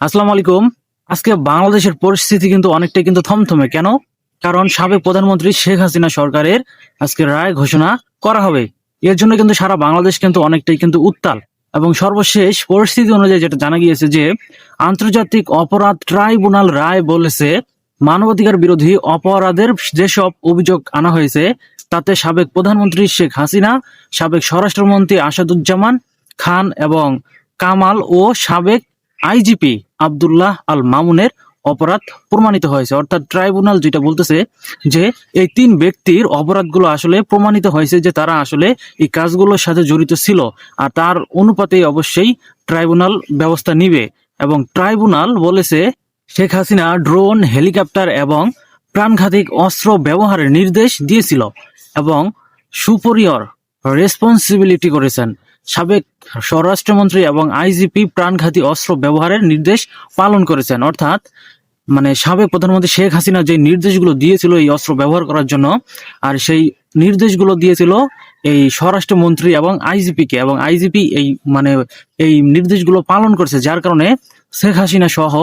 আসসালামু আলাইকুম। আজকে বাংলাদেশের পরিস্থিতি কিন্তু অনেকটাই কিন্তু থমথমে। কেন? কারণ সাবেক প্রধানমন্ত্রী শেখ হাসিনা সরকারের আজকে রায় ঘোষণা করা হবে। এর জন্য কিন্তু সারা বাংলাদেশ কিন্তু অনেকটাই কিন্তু উত্তাল। এবং সর্বশেষ পরিস্থিতি অনুযায়ী যেটা জানা গিয়েছে যে, আন্তর্জাতিক অপরাধ ট্রাইব্যুনাল রায় বলেছে, মানবাধিকার বিরোধী অপরাধের যেসব অভিযোগ আনা হয়েছে, তাতে সাবেক প্রধানমন্ত্রী শেখ হাসিনা, সাবেক স্বরাষ্ট্রমন্ত্রী আসাদুজ্জামান খান এবং কামাল ও সাবেক আইজিপি আব্দুল্লাহ আল মামুনের অপরাধ প্রমাণিত হয়েছে। অর্থাৎ ট্রাইব্যুনাল যেটা বলতেছে যে এই তিন ব্যক্তির অপরাধগুলো আসলে প্রমাণিত হয়েছে যে তারা আসলে এই কাজগুলোর সাথে জড়িত ছিল। আর তার অনুপাতে অবশ্যই ট্রাইব্যুনাল ব্যবস্থা নিবে। এবং ট্রাইব্যুনাল বলেছে, শেখ হাসিনা ড্রোন, হেলিকপ্টার এবং প্রাণঘাতিক অস্ত্র ব্যবহারের নির্দেশ দিয়েছিল এবং সুপরিয়র রেসপন্সিবিলিটি করেছেন। সাবেক স্বরাষ্ট্রমন্ত্রী এবং আইজিপি প্রাণঘাতী অস্ত্র ব্যবহারের নির্দেশ পালন করেছেন। অর্থাৎ মানে সাবেক প্রধানমন্ত্রী শেখ হাসিনা যে নির্দেশগুলো দিয়েছিল এই অস্ত্র ব্যবহার করার জন্য, আর সেই নির্দেশগুলো দিয়েছিল এই স্বরাষ্ট্রমন্ত্রী এবং আইজিপি কে এবং আইজিপি এই মানে এই নির্দেশগুলো পালন করেছে। যার কারণে শেখ হাসিনা সহ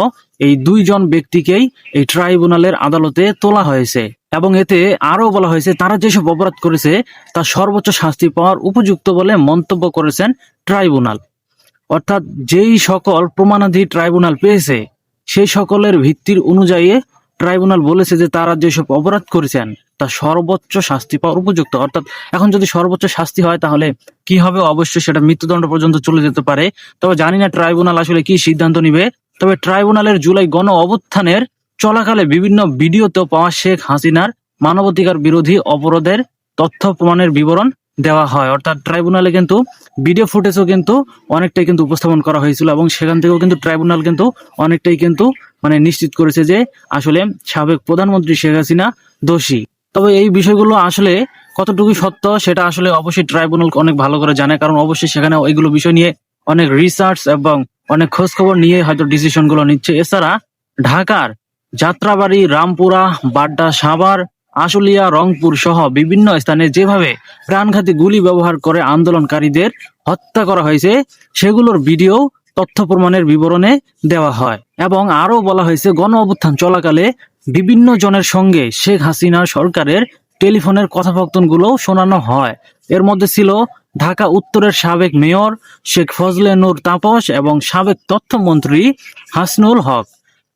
এই দুইজন ব্যক্তিকেই এই ট্রাইব্যুনালের আদালতে তোলা হয়েছে। এবং এতে আরও বলা হয়েছে, তারা যেসব অপরাধ করেছে, তা সর্বোচ্চ শাস্তি পাওয়ার উপযুক্ত বলে মন্তব্য করেছেন ট্রাইব্যুনাল। অর্থাৎ যেই সকল প্রমাণাধি ট্রাইব্যুনাল পেয়েছে, সেই সকলের ভিত্তির অনুযায়ী ট্রাইব্যুনাল বলেছে যে তারা যেসব অপরাধ করেছেন, তা সর্বোচ্চ শাস্তি পাওয়ার উপযুক্ত। অর্থাৎ এখন যদি সর্বোচ্চ শাস্তি হয়, তাহলে কি হবে? অবশ্যই সেটা মৃত্যুদণ্ড পর্যন্ত চলে যেতে পারে। তবে জানি না ট্রাইব্যুনাল আসলে কি সিদ্ধান্ত নিবে। তবে ট্রাইব্যুনালের জুলাই গণ অভ্যুত্থানের চলাকালে বিভিন্ন ভিডিওতে পাওয়া শেখ হাসিনার মানবাধিকার বিরোধী অপরাধের তথ্য প্রমাণের বিবরণ দেওয়া হয়। অর্থাৎ ট্রাইব্যুনালে কিন্তু ভিডিও ফুটেজও কিন্তু অনেকটাই কিন্তু উপস্থাপন করা হয়েছিল এবং সেখান থেকেও কিন্তু ট্রাইব্যুনাল কিন্তু অনেকটাই কিন্তু মানে নিশ্চিত করেছে যে আসলে সাবেক প্রধানমন্ত্রী শেখ হাসিনা দোষী। তবে এই বিষয়গুলো আসলে কতটুকু সত্য সেটা আসলে অবশ্যই ট্রাইব্যুনাল অনেক ভালো করে জানে, কারণ অবশ্যই সেখানে এইগুলো বিষয় নিয়ে অনেক রিসার্চ এবং অনেক খোঁজ খবর নিয়ে হয়তো ডিসিশনগুলো নিচ্ছে। এছাড়া ঢাকার যাত্রাবাড়ি, রামপুরা, বাড্ডা, সাভার, আশুলিয়া, রংপুর সহ বিভিন্ন স্থানে যেভাবে প্রাণঘাতী গুলি ব্যবহার করে আন্দোলনকারীদের হত্যা করা হয়েছে, সেগুলোর ভিডিও তথ্য প্রমাণের বিবরণে দেওয়া হয় এবং আরও বলা হয়েছে, গণ অভ্যুত্থান চলাকালে বিভিন্ন জনের সঙ্গে শেখ হাসিনা সরকারের টেলিফোনের কথোপকথনগুলো শোনানো হয়। এর মধ্যে ছিল ঢাকা উত্তরের সাবেক মেয়র শেখ ফজলে নূর তাপস এবং সাবেক তথ্যমন্ত্রী হাসনুল হক।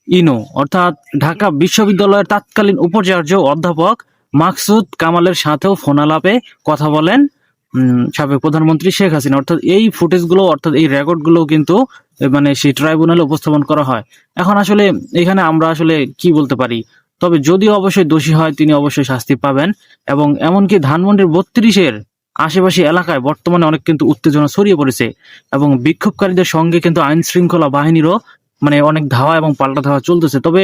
ইনু, অর্থাৎ ঢাকা বিশ্ববিদ্যালয়ের তৎকালীন উপাচার্য অধ্যাপক মাকসুদ কামালের সাথেও ফোনালাপে কথা বলেন সাবেক প্রধানমন্ত্রী শেখ হাসিনা। অর্থাৎ এই ফুটেজগুলো, অর্থাৎ এই রেকর্ডগুলো কিন্তু মানে সেই ট্রাইব্যুনালে উপস্থাপন করা হয়। এখন আসলে এখানে আমরা আসলে কি বলতে পারি? তবে যদি অবশ্যই দোষী হয়, তিনি অবশ্যই শাস্তি পাবেন। এবং এমনকি ধানমন্ডির বত্রিশের আশেপাশে এলাকায় বর্তমানে অনেক কিন্তু উত্তেজনা ছড়িয়ে পড়েছে। এবং বিক্ষোভকারীদের সঙ্গে কিন্তু আইন শৃঙ্খলা বাহিনীরও মানে অনেক ধাওয়া এবং পাল্টা ধাওয়া চলতেছে। তবে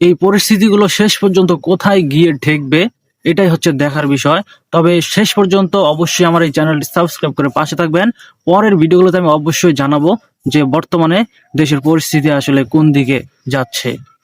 এই পরিস্থিতিগুলো শেষ পর্যন্ত কোথায় গিয়ে ঠেকবে, এটাই হচ্ছে দেখার বিষয়। তবে শেষ পর্যন্ত অবশ্যই আমার এই চ্যানেলটি সাবস্ক্রাইব করে পাশে থাকবেন। পরের ভিডিওগুলোতে আমি অবশ্যই জানাব যে বর্তমানে দেশের পরিস্থিতি আসলে কোন দিকে যাচ্ছে।